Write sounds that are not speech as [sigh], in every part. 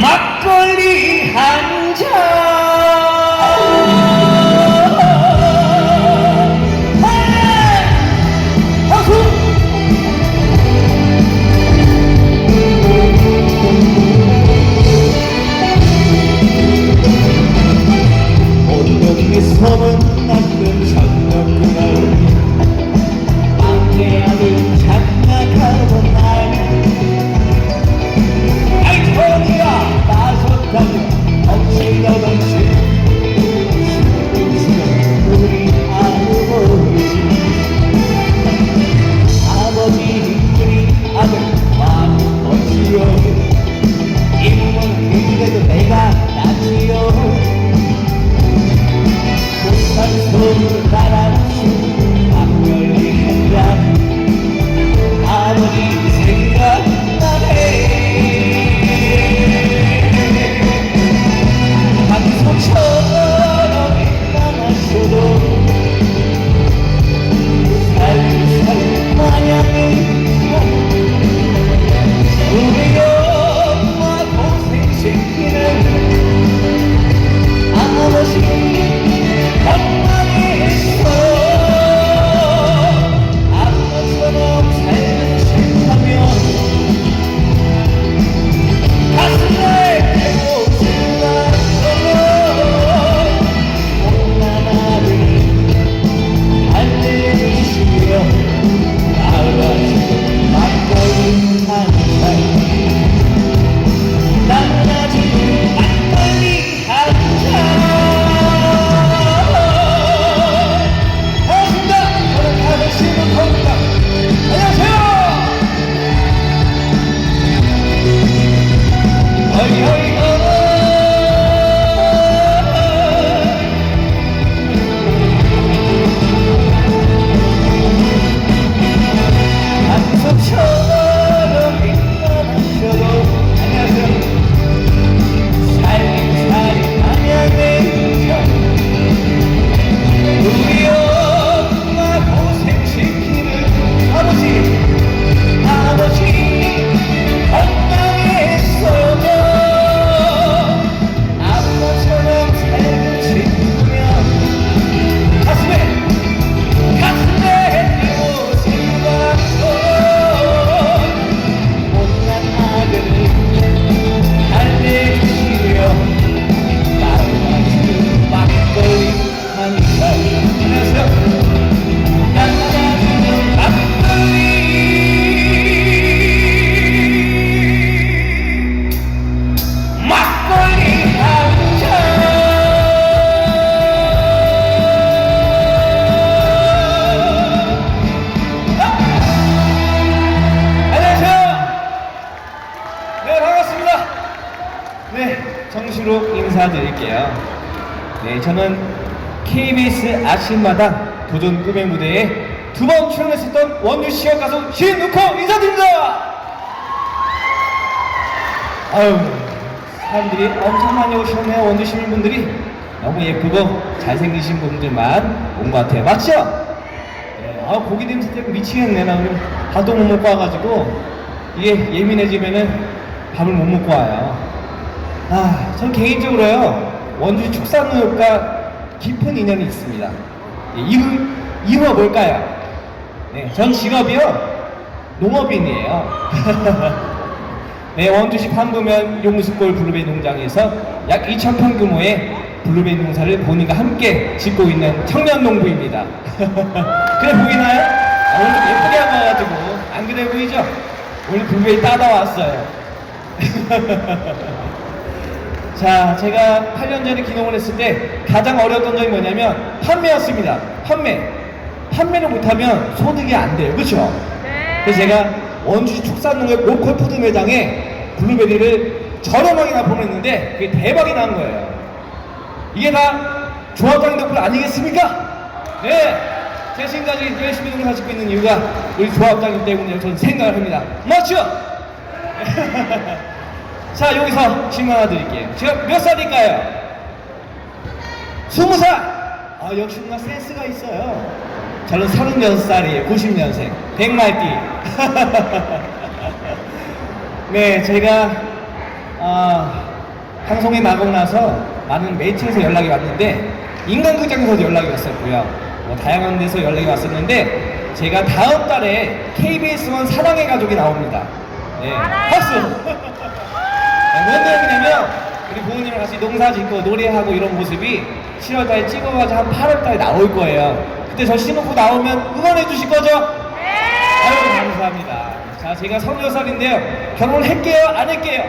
막걸리 한 잔. 네, 저는 KBS 아침마당 도전 꿈의 무대에 두 번 출연했었던 원주 시역 가수 신우커 인사드립니다. 아유, 사람들이 엄청 많이 오셨네요. 원주 시민분들이 너무 예쁘고 잘생기신 분들만 온 것 같아요. 맞죠? 네, 아 고기 냄새 때문에 미치겠네 나 오늘 밥도 못 먹고 와가지고 이게 예민해지면은 밥을 못 먹고 와요 아, 전 개인적으로요 원주 축산농협과 깊은 인연이 있습니다 예, 이유, 이유가 뭘까요? 네, 전 직업이요 농업인이에요 [laughs] 네, 원주시 판도면 용수골 블루베리 농장에서 약 2,000평 규모의 블루베리 농사를 본인과 함께 짓고 있는 청년 농부입니다. [laughs] 그래 보이나요? 아, 오늘 좀 예쁘게 하고 와가지고 안 그래 보이죠? 오늘 블루베리 따다 왔어요. [laughs] 자, 제가 8년 전에 기농을 했을 때 가장 어려웠던 점이 뭐냐면 판매였습니다. 판매. 판매를 못하면 소득이 안 돼요. 그렇죠? 그래서 제가 원주시 축산농협 로컬 푸드 매장에 블루베리를 저렴하게나 보냈는데 그게 대박이 난 거예요. 이게 다 조합장님 덕분 아니겠습니까? 네. 제가 지금까지 열심히 농사 짓고 있는 이유가 우리 조합장님 때문이라고 저는 생각을 합니다. 맞죠? [laughs] 자, 여기서 질문 하나 드릴게요. 제가 몇 살일까요? 스무 살! 아, 역시 누나 센스가 있어요. 저는 36살이에요. 90년생. 백말띠. [laughs] 네, 제가, 아, 방송에 나가고 나서 많은 매체에서 연락이 왔는데 인간극장에서도 연락이 왔었고요. 뭐 다양한 데서 연락이 왔었는데 제가 다음 달에 KBS1 사랑의 가족이 나옵니다. 네, 박수! 네, 뭔 내용이냐면 우리 부모님이랑 같이 농사 짓고 노래하고 이런 모습이 7월달에 찍어가지고 한 8월달에 나올 거예요. 그때 저 신호고 나오면 응원해 주실 거죠? 아유 감사합니다. 자 제가 36살인데요. 결혼을 했게요? 안 했게요?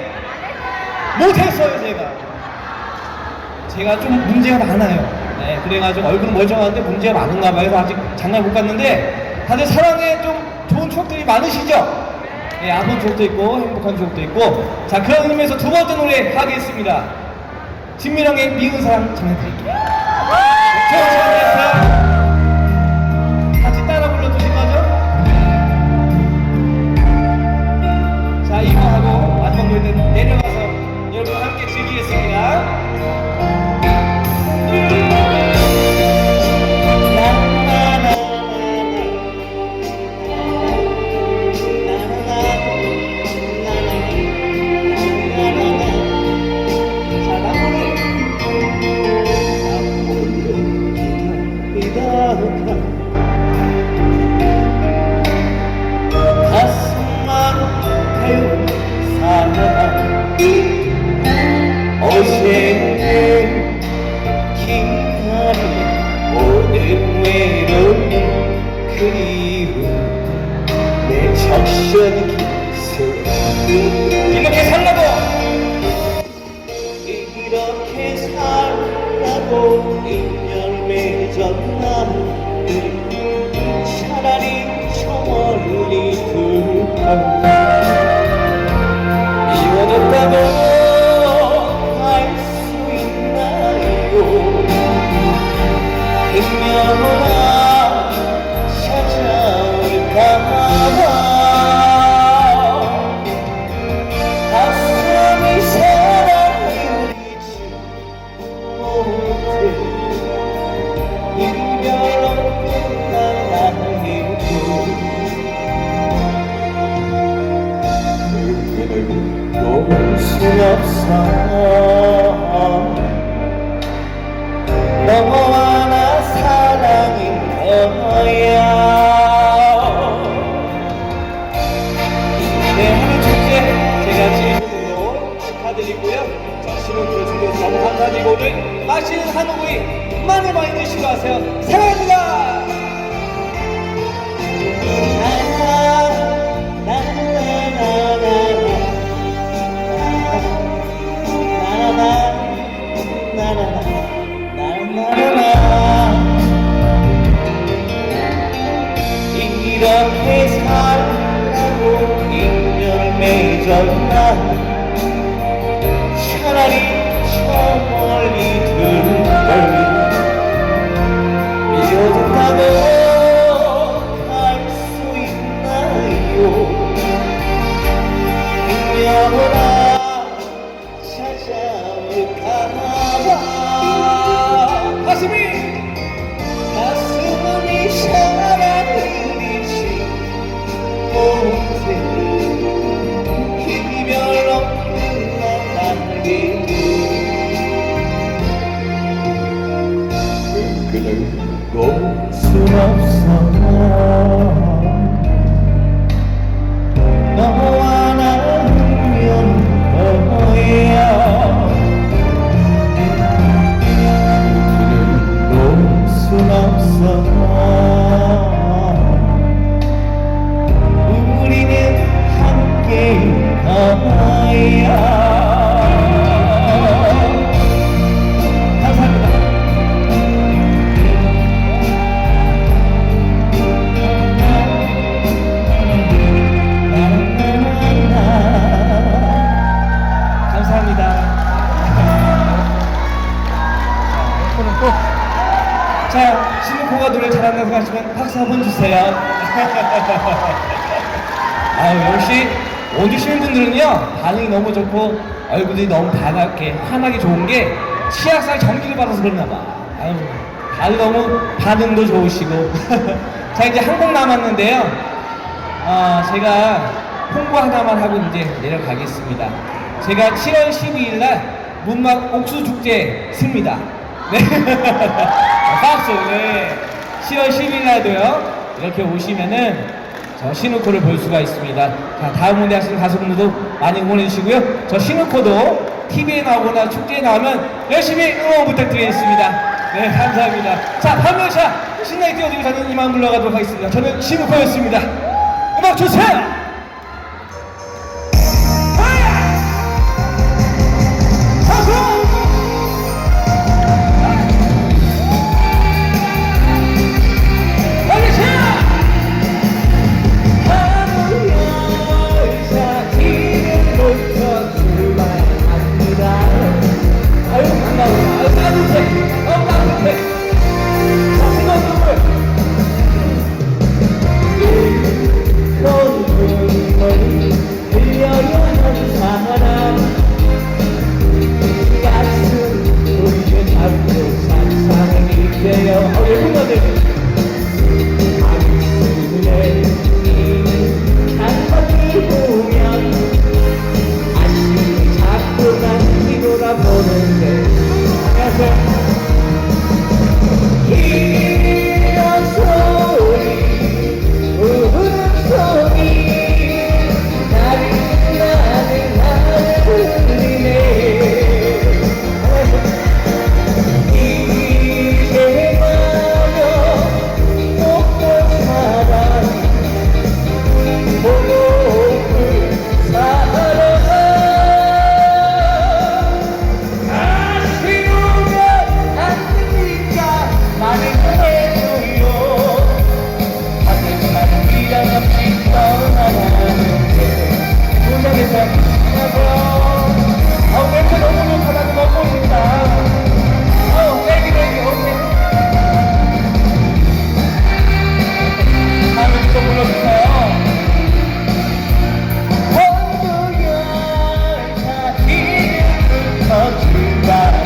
못했어요 제가. 제가 좀 문제가 많아요. 네, 그래가지고 얼굴은 멀쩡한데 문제가 많은가 봐요. 아직 장가 못 갔는데 다들 사랑에 좀 좋은 추억들이 많으시죠? 네, 아픈 추억도 있고 행복한 추억도 있고 자 그런 의미에서 두 번째 노래 하겠습니다. 진미령의 미운 사랑 전해드릴게요. 내려가 오늘 외로운 그리움 내 기술 이렇게 그를 놓을 순 없어 아 역시 오디션 분들은요 반응이 너무 좋고 얼굴이 너무 반하게 환하게 좋은 게 치약살 전기를 받아서 그런가 봐. 아유 다들 너무 반응도 좋으시고 [laughs] 자 이제 한 곡 남았는데요. 아 제가 홍보 하나만 하고 이제 내려가겠습니다. 제가 7월 12일 날 문막 옥수 축제 씁니다. 네. [laughs] 아, 박수. 네. 7월 12일날도요. 이렇게 오시면은 저 신우코를 볼 수가 있습니다. 자, 다음 무대 하시는 가수분들도 많이 응원해 주시고요. 저 신우코도 TV에 나오거나 축제에 나오면 열심히 응원 부탁드리겠습니다. 네, 감사합니다. 자, 반면샷 신나게 뛰어드리고 저는 이만 물러가도록 하겠습니다. 저는 신우코였습니다. 음악 주세요! back.